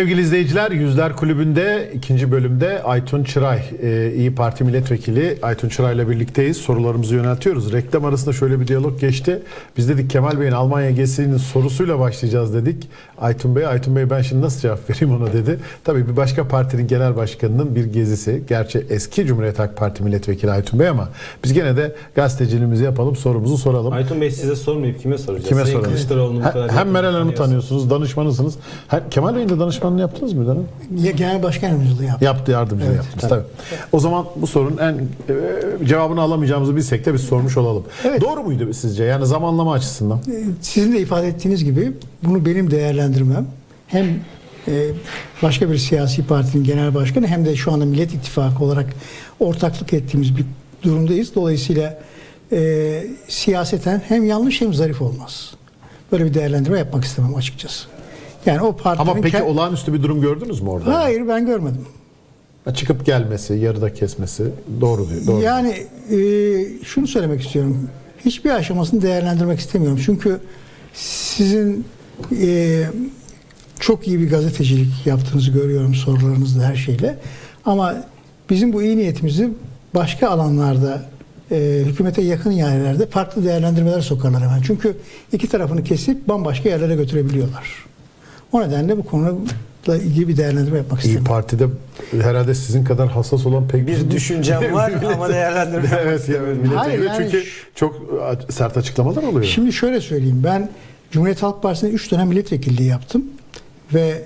Sevgili izleyiciler, Yüzler Kulübü'nde ikinci bölümde Aytun Çıray, e, İyi Parti Milletvekili Aytun Çıray'la birlikteyiz. Sorularımızı yöneltiyoruz. Reklam arasında şöyle bir diyalog geçti. Biz dedik Kemal Bey'in Almanya gezisinin sorusuyla başlayacağız dedik. Aytun Bey, Aytun Bey ben şimdi nasıl cevap vereyim ona dedi. Tabii bir başka partinin genel başkanının bir gezisi. Gerçi eski Cumhuriyet Halk Parti Milletvekili Aytun Bey ama biz gene de gazeteciliğimizi yapalım, sorumuzu soralım. Aytun Bey size sormayıp kime soracağız? Kime soralım? Kılıçdaroğlu'nu bu Hem, kadar hem yakından Meral Hanım'ı tanıyorsunuz. danışmanısınız. Hem Kemal Bey'in de danışmanlığını yaptınız mı? Ya Genel Başkan Yardımcılığı yaptı. Yaptı yardımcı Evet, yaptınız tabii. O zaman bu sorunun en e, cevabını alamayacağımızı bilsek de biz sormuş olalım. Evet. Doğru muydu sizce? Yani zamanlama açısından. Ee, Sizin de ifade ettiğiniz gibi bunu benim değerlendirmem hem e, başka bir siyasi partinin genel başkanı hem de şu anda Millet İttifakı olarak ortaklık ettiğimiz bir durumdayız. Dolayısıyla e, siyaseten hem yanlış hem zarif olmaz. Böyle bir değerlendirme yapmak istemem açıkçası. Yani o partinin... Ama peki olağanüstü bir durum gördünüz mü orada? Hayır ben görmedim. Çıkıp gelmesi, yarıda kesmesi doğru diyor. Doğru. Yani e, şunu söylemek istiyorum. Hiçbir aşamasını değerlendirmek istemiyorum. Çünkü sizin e, çok iyi bir gazetecilik yaptığınızı görüyorum sorularınızla her şeyle. Ama bizim bu iyi niyetimizi başka alanlarda e, hükümete yakın yerlerde farklı değerlendirmeler sokarlar hemen. Çünkü iki tarafını kesip bambaşka yerlere götürebiliyorlar. O nedenle bu konuyla ilgili bir değerlendirme yapmak İyi istemiyorum. Parti'de herhalde sizin kadar hassas olan pek Bir düşüncem var ama değerlendirme evet, milletvekili Hayır, yani çünkü çok sert açıklamalar oluyor. Şimdi şöyle söyleyeyim. Ben Cumhuriyet Halk Partisi'nde 3 dönem milletvekilliği yaptım. Ve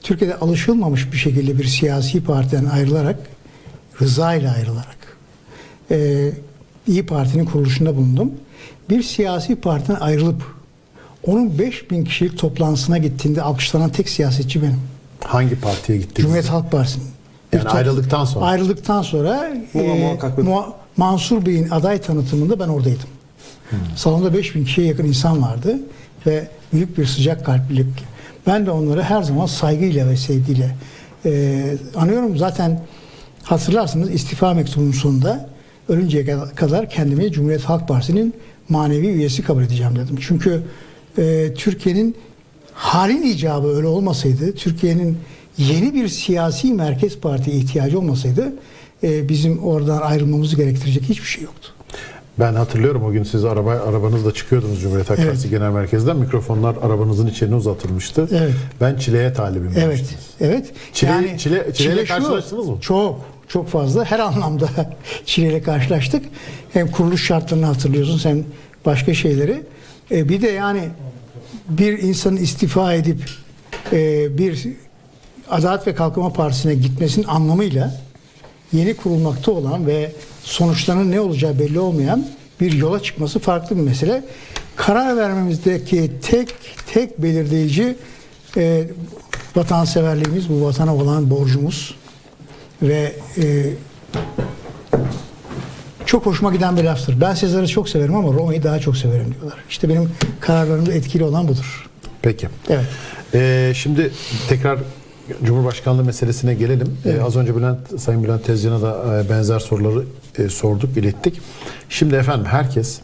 Türkiye'de alışılmamış bir şekilde bir siyasi partiden ayrılarak, rıza ile ayrılarak e, İyi Parti'nin kuruluşunda bulundum. Bir siyasi partiden ayrılıp onun 5000 kişilik toplantısına gittiğinde alkışlanan tek siyasetçi benim. Hangi partiye gittiniz? Cumhuriyet Halk Partisi'nin. Yani top- ayrıldıktan sonra. Ayrıldıktan sonra Muha- e, Muha- Mansur Bey'in aday tanıtımında ben oradaydım. Salonda 5000 kişiye yakın insan vardı ve büyük bir sıcak kalplilik. Ben de onları her zaman saygıyla ve sevgiyle e, anıyorum. Zaten hatırlarsınız istifa mektubunun sonunda ölünceye kadar kendimi Cumhuriyet Halk Partisi'nin manevi üyesi kabul edeceğim dedim. Çünkü e, Türkiye'nin halin icabı öyle olmasaydı, Türkiye'nin yeni bir siyasi merkez partiye ihtiyacı olmasaydı e, bizim oradan ayrılmamızı gerektirecek hiçbir şey yoktu. Ben hatırlıyorum o gün siz araba arabanızla çıkıyordunuz Cumhuriyet Halk Evet. Partisi Genel Merkez'den. Mikrofonlar arabanızın içine uzatılmıştı. Evet. Ben çileye talibim Evet, demiştiniz. evet. Çile- çile- çileyle şu, karşılaştınız mı? Çok, çok fazla. Her anlamda çileyle karşılaştık. Hem kuruluş şartlarını hatırlıyorsunuz hem başka şeyleri. E, bir de yani bir insanın istifa edip e, bir Adalet ve Kalkınma Partisi'ne gitmesinin anlamıyla yeni kurulmakta olan ve sonuçlarının ne olacağı belli olmayan bir yola çıkması farklı bir mesele. Karar vermemizdeki tek tek belirleyici e, vatanseverliğimiz, bu vatana olan borcumuz ve e, çok hoşuma giden bir laftır. Ben Sezar'ı çok severim ama Roma'yı daha çok severim diyorlar. İşte benim kararlarımda etkili olan budur. Peki. Evet. Ee, şimdi tekrar Cumhurbaşkanlığı meselesine gelelim. Ee, Evet. az önce Bülent, Sayın Bülent Tezcan'a da e, benzer soruları e, sorduk, ilettik. Şimdi efendim herkes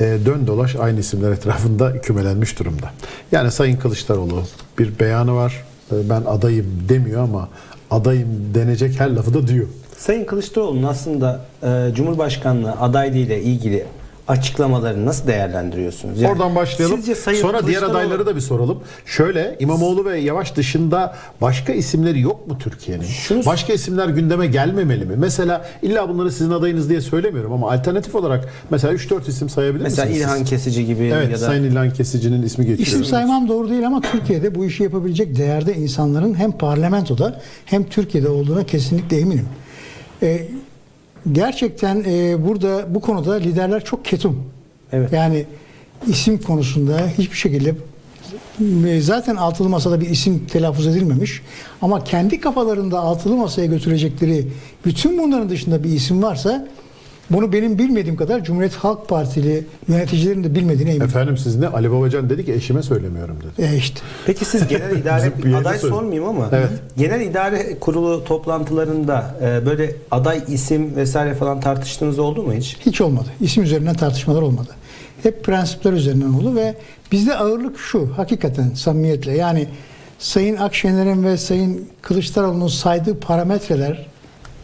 e, dön dolaş aynı isimler etrafında kümelenmiş durumda. Yani Sayın Kılıçdaroğlu bir beyanı var. E, ben adayım demiyor ama adayım denecek her lafı da diyor. Sayın Kılıçdaroğlu'nun aslında e, Cumhurbaşkanlığı adaylığı ile ilgili açıklamalarını nasıl değerlendiriyorsunuz? Yani Oradan başlayalım. Sizce Sayın Sonra diğer adayları da bir soralım. Şöyle İmamoğlu ve Yavaş dışında başka isimleri yok mu Türkiye'nin? Şunu- Başka isimler gündeme gelmemeli mi? Mesela illa bunları sizin adayınız diye söylemiyorum ama alternatif olarak mesela 3-4 isim sayabilir Mesela misiniz? İlhan siz? Kesici gibi Evet, ya da Sayın İlhan Kesici'nin ismi geçiyor. İsim saymam doğru değil ama Türkiye'de bu işi yapabilecek değerde insanların hem parlamentoda hem Türkiye'de olduğuna kesinlikle eminim. Ee, gerçekten e, burada bu konuda liderler çok ketum. Evet. Yani isim konusunda hiçbir şekilde e, zaten altılı masada bir isim telaffuz edilmemiş ama kendi kafalarında altılı masaya götürecekleri bütün bunların dışında bir isim varsa bunu benim bilmediğim kadar Cumhuriyet Halk Partili yöneticilerin de bilmediğine eminim. Efendim siz ne? Ali Babacan dedi ki eşime söylemiyorum dedi. E işte. Peki siz genel idare aday sormayayım ama Evet. genel idare kurulu toplantılarında e, böyle aday isim vesaire falan tartıştığınız oldu mu hiç? Hiç olmadı. İsim üzerinden tartışmalar olmadı. Hep prensipler üzerinden oldu ve bizde ağırlık şu hakikaten samimiyetle yani Sayın Akşener'in ve Sayın Kılıçdaroğlu'nun saydığı parametreler,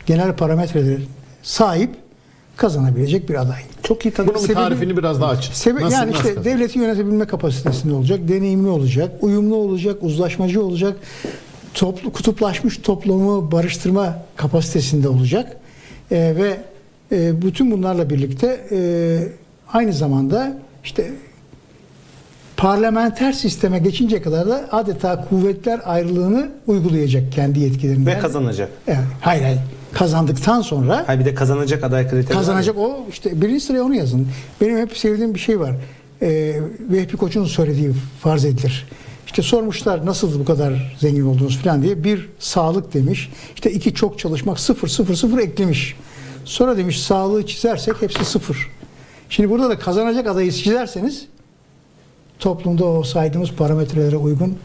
genel parametreler sahip kazanabilecek bir aday. Çok iyi tanım. Bunun Sebebi- tarifini biraz daha açın. Sebe- Nasıl- yani nasıl işte devleti yönetebilme kapasitesinde olacak, deneyimli olacak, uyumlu olacak, uzlaşmacı olacak, toplu, kutuplaşmış toplumu barıştırma kapasitesinde olacak Ee, ve e, bütün bunlarla birlikte e, aynı zamanda işte parlamenter sisteme geçince kadar da adeta kuvvetler ayrılığını uygulayacak kendi yetkilerinden. Ve kazanacak. Evet, hayır hayır kazandıktan sonra Hayır bir de kazanacak aday kriteri var Kazanacak o işte birinci sıraya onu yazın. Benim hep sevdiğim bir şey var. Ee, Vehbi Koç'un söylediği farz edilir. İşte sormuşlar nasıl bu kadar zengin oldunuz falan diye. Bir sağlık demiş. İşte iki çok çalışmak sıfır sıfır sıfır eklemiş. Sonra demiş sağlığı çizersek hepsi sıfır. Şimdi burada da kazanacak adayı çizerseniz toplumda o saydığımız parametrelere uygun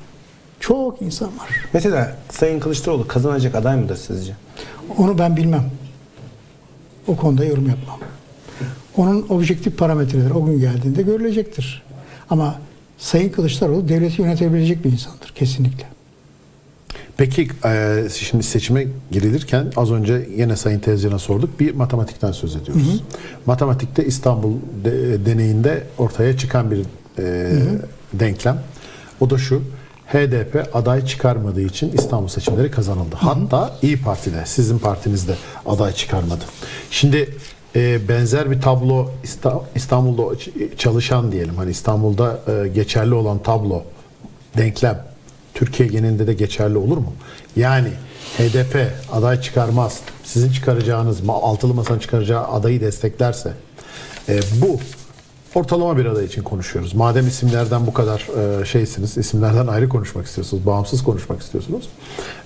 çok insan var. Mesela Sayın Kılıçdaroğlu kazanacak aday mıdır sizce? Onu ben bilmem. O konuda yorum yapmam. Onun objektif parametreleri o gün geldiğinde görülecektir. Ama Sayın Kılıçdaroğlu devleti yönetebilecek bir insandır kesinlikle. Peki e, şimdi seçime girilirken az önce yine Sayın Tezcan'a sorduk. Bir matematikten söz ediyoruz. Matematikte İstanbul de- deneyinde ortaya çıkan bir e, denklem. O da şu. HDP aday çıkarmadığı için İstanbul seçimleri kazanıldı. Hatta İyi Parti'de, sizin partinizde aday çıkarmadı. Şimdi e, benzer bir tablo İsta- İstanbul'da çalışan diyelim. Hani İstanbul'da e, geçerli olan tablo, denklem Türkiye genelinde de geçerli olur mu? Yani HDP aday çıkarmaz, sizin çıkaracağınız, altılı masanın çıkaracağı adayı desteklerse e, bu ortalama bir aday için konuşuyoruz. Madem isimlerden bu kadar e, şeysiniz, isimlerden ayrı konuşmak istiyorsunuz, bağımsız konuşmak istiyorsunuz.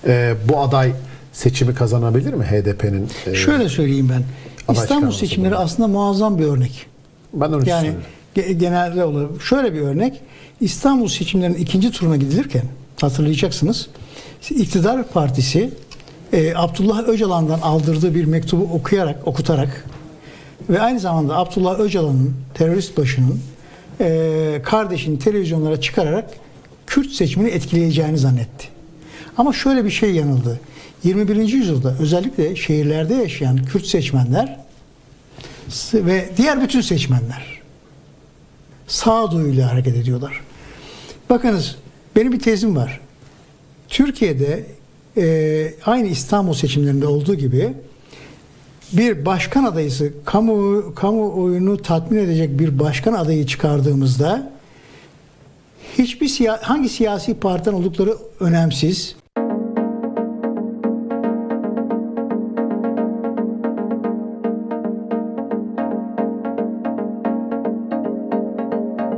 e, bu aday seçimi kazanabilir mi HDP'nin? e, Şöyle söyleyeyim ben. İstanbul seçimleri bunlar. aslında muazzam bir örnek. ben onu Yani ge- genelde olur. Şöyle bir örnek. İstanbul seçimlerinin ikinci turuna gidilirken hatırlayacaksınız. İktidar Partisi e, Abdullah Öcalan'dan aldırdığı bir mektubu okuyarak, okutarak ve aynı zamanda Abdullah Öcalan'ın terörist başının e, kardeşini televizyonlara çıkararak Kürt seçimini etkileyeceğini zannetti. Ama şöyle bir şey yanıldı. 21. yüzyılda özellikle şehirlerde yaşayan Kürt seçmenler ve diğer bütün seçmenler sağduyuyla hareket ediyorlar. Bakınız benim bir tezim var. Türkiye'de e, aynı İstanbul seçimlerinde olduğu gibi bir başkan adayısı kamu kamuoyunu tatmin edecek bir başkan adayı çıkardığımızda hiçbir siya- hangi siyasi partiden oldukları önemsiz.